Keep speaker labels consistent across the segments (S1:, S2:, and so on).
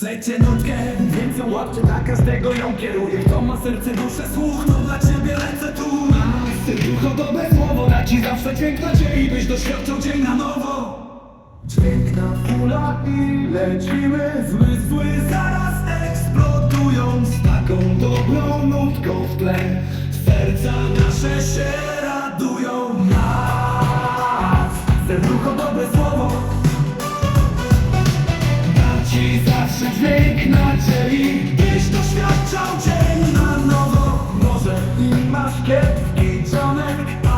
S1: Chcecie nutkę, więc ją łapcie, na każdego ją kieruje Kto ma serce, duszę, słuch, to dla ciebie lecę tu. Mam serducho, dobre słowo, da ci zawsze dźwięk nadziei Byś doświadczał dzień na nowo. Dźwięk na fula i lecimy Zmysły zaraz eksplodują Z taką dobrą nutką w tle. Serca nasze się dźwięk nadziei. Byś doświadczał dzień na nowo. Może i masz kiepski dzionek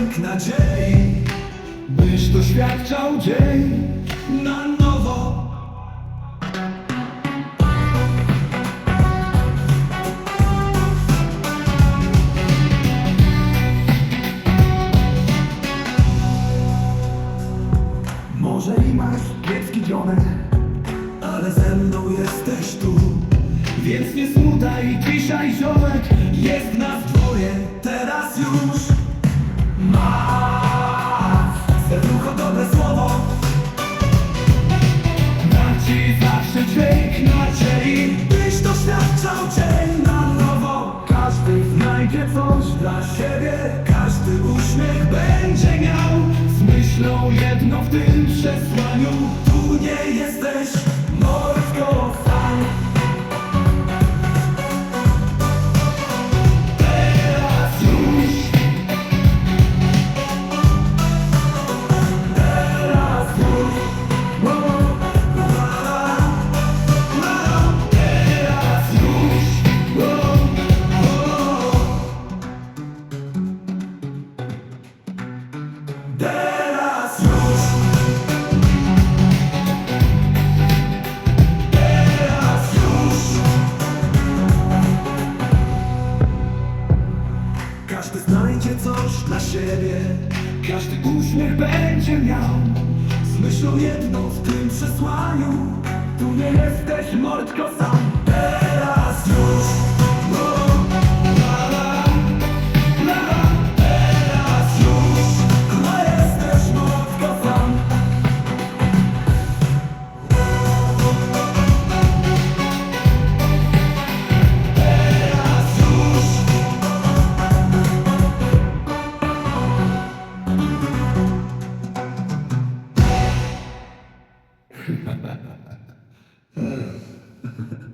S1: dźwięk nadziei Byś doświadczał dzień na nowo. Może i masz kiepski dzionek Ale ze mną jesteś tu. Więc nie smutaj dzisiaj ziomek Jest nas dwoje teraz już myślą jedno w tym przesłaniu. Tu nie jesteś mordko Każdy znajdzie coś dla siebie. Każdy uśmiech będzie miał. Z myślą jedną w tym przesłaniu. Tu nie jesteś mordko sam. Teraz już Ha ha ha ha.